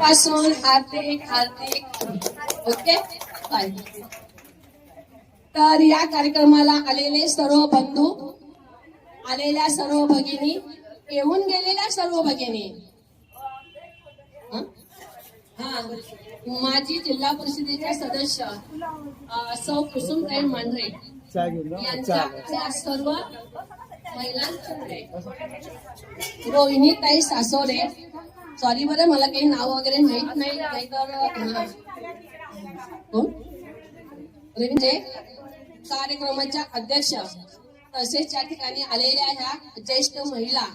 पासून हार्दिक हार्दिक ओके तर या कार्यक्रमाला आलेले सर्व बंधू आलेल्या सर्व भगिनी येऊन गेलेल्या सर्व भगिनी. माजी जिल्हा परिषदेच्या सदस्य सौ कुसुमताई मांढरे यांच्या सर्व महिलांकडे. रोहिणीताई सासोरे सॉरी बरं मला काही नाव वगैरे माहीत नाही. नाहीतर कोण हो? म्हणजे कार्यक्रमाच्या अध्यक्ष तसेच या ठिकाणी आलेल्या ह्या ज्येष्ठ महिला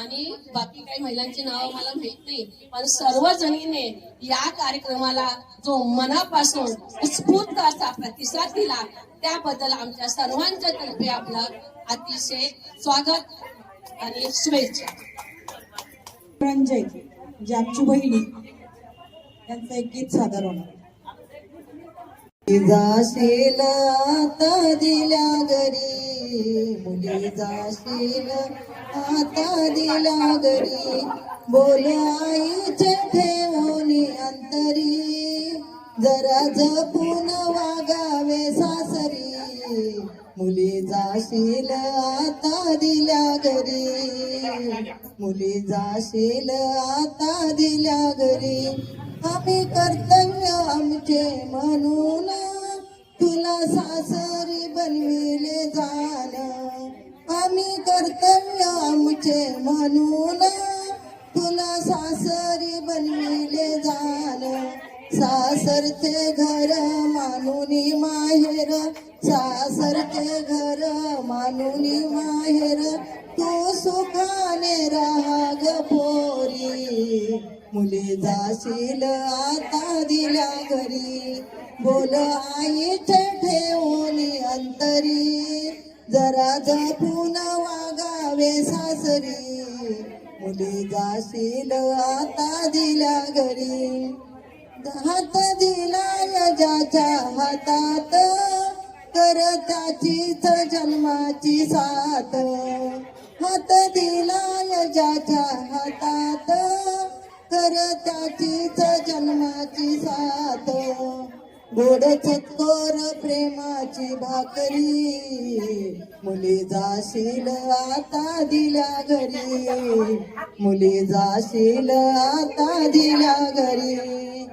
आणि बाकी काही महिलांची नावं मला माहीत नाही पण सर्व जणीने या कार्यक्रमाला जो मनापासून उत्स्फूर्त असा प्रतिसाद दिला त्याबद्दल आमच्या सर्वांच्या तर्फे आपलं अतिशय स्वागत आणि शुभेच्छा. रंजय जी आमची बहिणी त्यांचं एक गीत सादर होणार. जाशील आता दिल्या घरी मुली जाशील आता दिल्या घरी बोल आईचे ठेवून अंतरी जरा जपून वागावे सासरी. मुली जाशील आता दिल्या घरी. मुली जाशील आता दिल्या घरी. आम्ही कर्तव्य आमचे म्हणून तुला सासरी बनविले जाण. आम्ही कर्तव्य आमचे म्हणून तुला सासरी बनविले जाण. सासरचे घर मानुनी माहेर सासरचे घर मानुनी माहेर तू सुखाने राहा ग पोरी. मुली जाशील आता दिल्या घरी बोल आईचे ठेवून अंतरी. जरा जपून वागावे सासरी. मुली जाशील आता दिल्या घरी. हात दिला ज्याच्या हातात कर त्याचीच जन्माची साथ. हात दिला ज्याच्या हातात कर त्याचीच जन्माची साथ. गोड चतकोर प्रेमाची भाकरी मुली जाशील आता दिल्या घरी. मुली जाशील आता दिल्या घरी.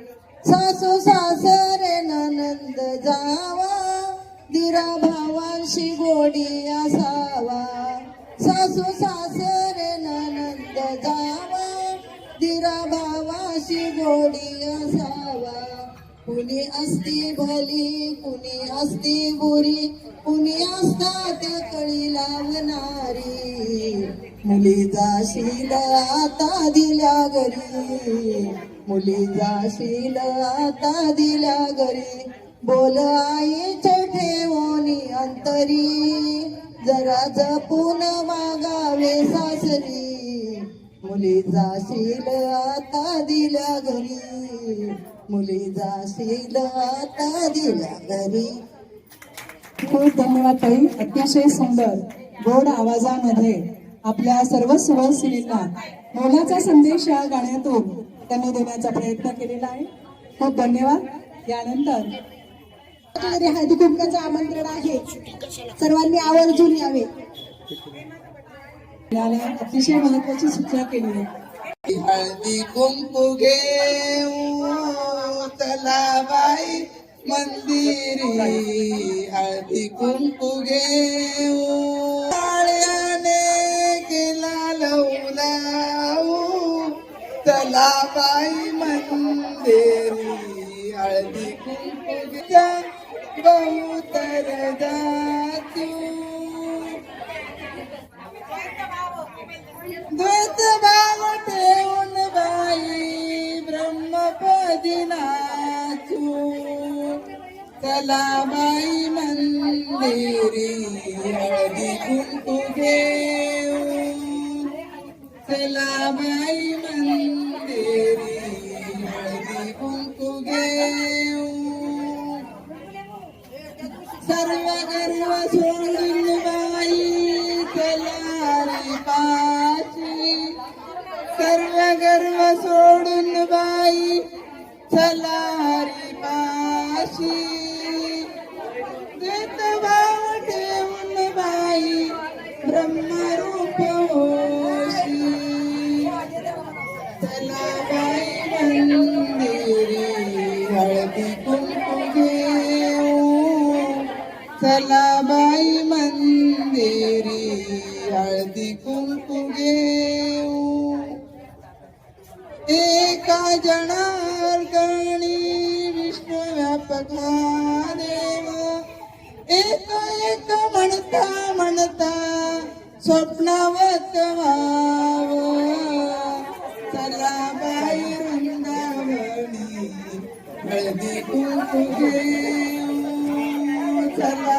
सासू सासरे ननंद जावा दिरा भावांशी गोडी असावा. सासू सासरे ननंद जावा दिरा भावाशी गोडी असावा. कुणी असती भली कुणी असती बुरी कुणी असतात कळी लावणारी. मुली जाशील आता दिल्या घरी. मुली जाशील आता दिल्या घरी. बोल आईचे ठेवणी अंतरी. जरा जपून मागावे सासरी. मुली जाशील आता दिल्या घरी. मुली जाशील आता दिल्या घरी. खूप धन्यवाद ताई. अतिशय सुंदर गोड आवाजामध्ये. आपल्या सर्व सुवासिनींना मोलाचा संदेश या गाण्यातून त्यांनी देण्याचा प्रयत्न केलेला आहे. खूप धन्यवाद. यानंतर हळदी कुंकाचं आमंत्रण आहे. सर्वांनी आवर्जून यावे. अतिशय महत्वाची सूचना केली आहे. हळदी कुंकू घेऊ तलाबाई मंदिरी. हळदी कुंकू घेऊ बाई मंदिरी हळदी कुंकू बहुतर जातू. द्वैत भाव ठेवून बाई ब्रह्मपदी नाचू. चला बाई मंदिरी हळदी कुंकू घेऊ. चला बाई मंदिरी सर्व गर्व सोडून बाई चलारी पाशी सर्व गर्व सोडून बाई चलारी पाशी. बाई मंदिरी हळदी कुंकू घेऊ एका जनार्दनी विष्णू व्यापक देव एक एक म्हणता म्हणता स्वप्नावत व्हाव चला बाई वृंदावनी हळदी कुंकू घेऊ चला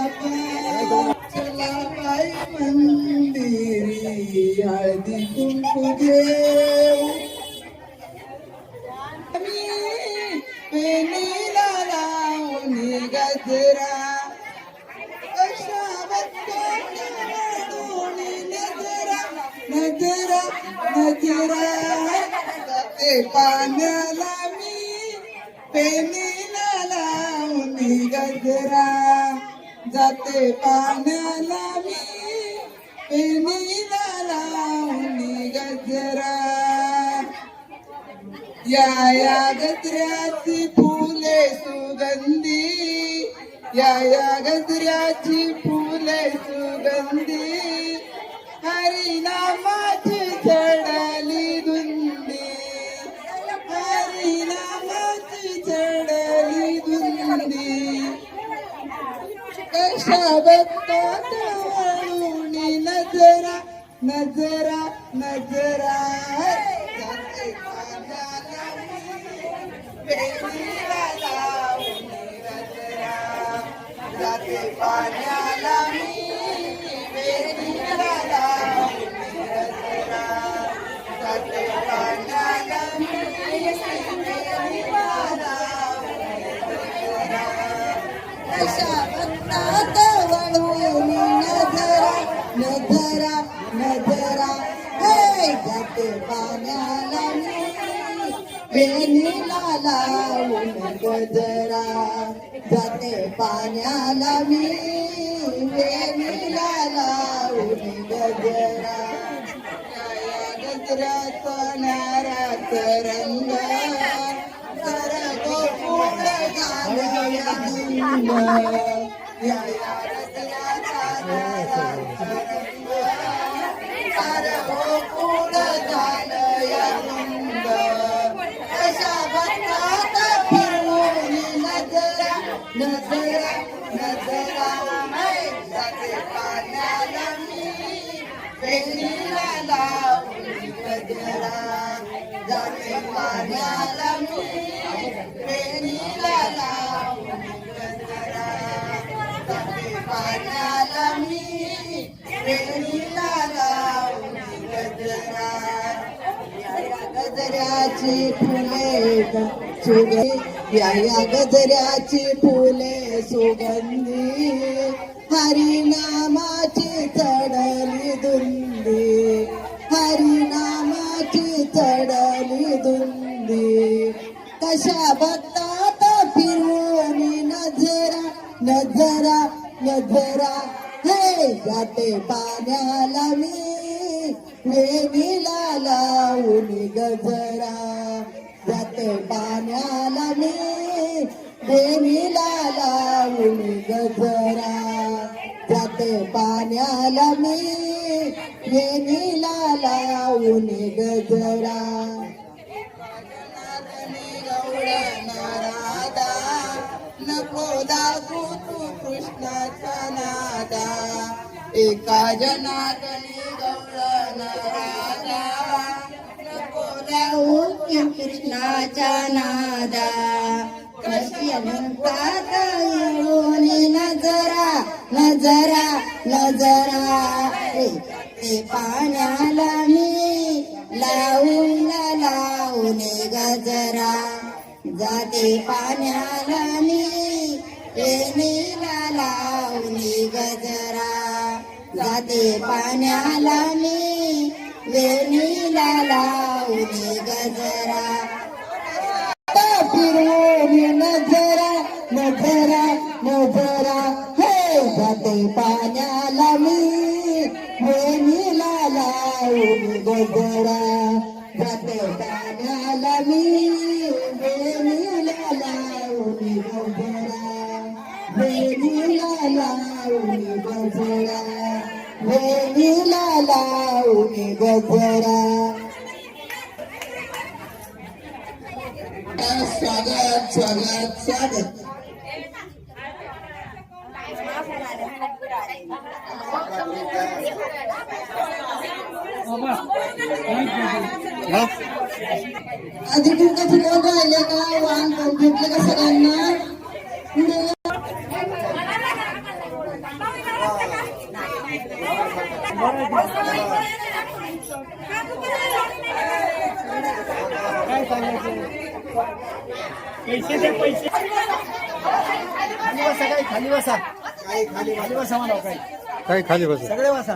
पेनीला लावणी गजरा नजरा नजरा नजरा ते पाण्याला मी पेनीला लावणी गजरा जाते पाण्याला मी पेनीला लावणी गजरा या या गजऱ्याची फुले सुगंधी. या या गजऱ्याची फुले सुगंधी. हरिनामाची चढली धुंदी. हरिनामाची चढली धुंदी. कशा बघतात वळूनी नजरा नजरा नजरा जाते पाण्याला मी, पेनीला लावणी गजरा. जाते पाण्याला मी पेनीला लावणी गजरा. जाते पाण्याला मी कशा नजरा नजरा नजरा हे जाते पाण्याला मी वेणीला लावून गजरा जाते पाण्याला मी वेणीला लावून गजरा. या गजऱ्याचा रंग तर गोकुळ या या नजरा नजरा नजरा पाण्याला मी पेनीला लावून गजरा जाते पाण्याला मी जाते पाण्याला मी गजऱ्याची फुले सुगंधी या या गजऱ्याची फुले सुगंधी हरिनामाची चढली दुंदी हरिनामाची चढली दुंदी कशा बघतात फिरून नजरा नजरा नजरा. हे जाते पाण्याला मी वेणीला लावून गजरा. ते पाण्याला मी वेणीला लावून गजरा. जाते पाण्याला मी देवीला लावून गजरा. नको दाखवू तू कृष्णाचा नादा. एका जनार्दनी नको दाखवू तू कृष्णाचा येऊन नजरा नजरा नजरा. ए, ते पाण्याला मी लावून लावून गजरा. जाते पाण्याला मी वेणीला लावून गजरा. जाते पाण्याला मी वेणीला लावून गजरा. नजरा नजरा नजरा हे जाते पाण्याला मी. वेणीला लावून गजरा. जाते पाण्याला मी. वेणीला लावून गजरा. वेणीला लावून गजरा. वेणीला लावून गजरा. स्वागत स्वागत स्वागत. आधी तुमचं फिरवून राहिले का? वाहन भेटले का सगळ्यांना? पैसे दे पैसे. खाली बसा काही खाली बसा. काही खाली खाली बसा म्हणा काही. काही खाली बस. सगळे बसा.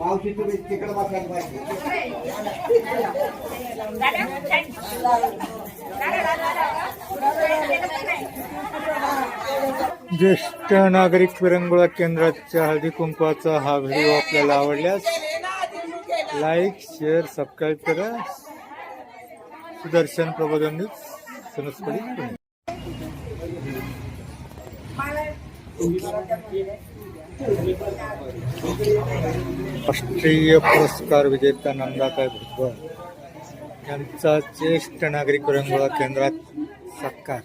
मावशी तुम्ही तिकडे बसायला पाहिजे ज्येष्ठ नागरिक विरंगुळा केंद्राच्या हळदी कुंकवाचा हा व्हिडिओ आपल्याला आवडल्यास लाईक शेअर सबस्क्राईब करा. सुदर्शन प्रबोधन न्यूज सनस्पती पुणे. राष्ट्रीय पुरस्कार विजेता नंदाताई भुजबळ यांचा ज्येष्ठ नागरिक विरंगुळा केंद्रात सत्कार.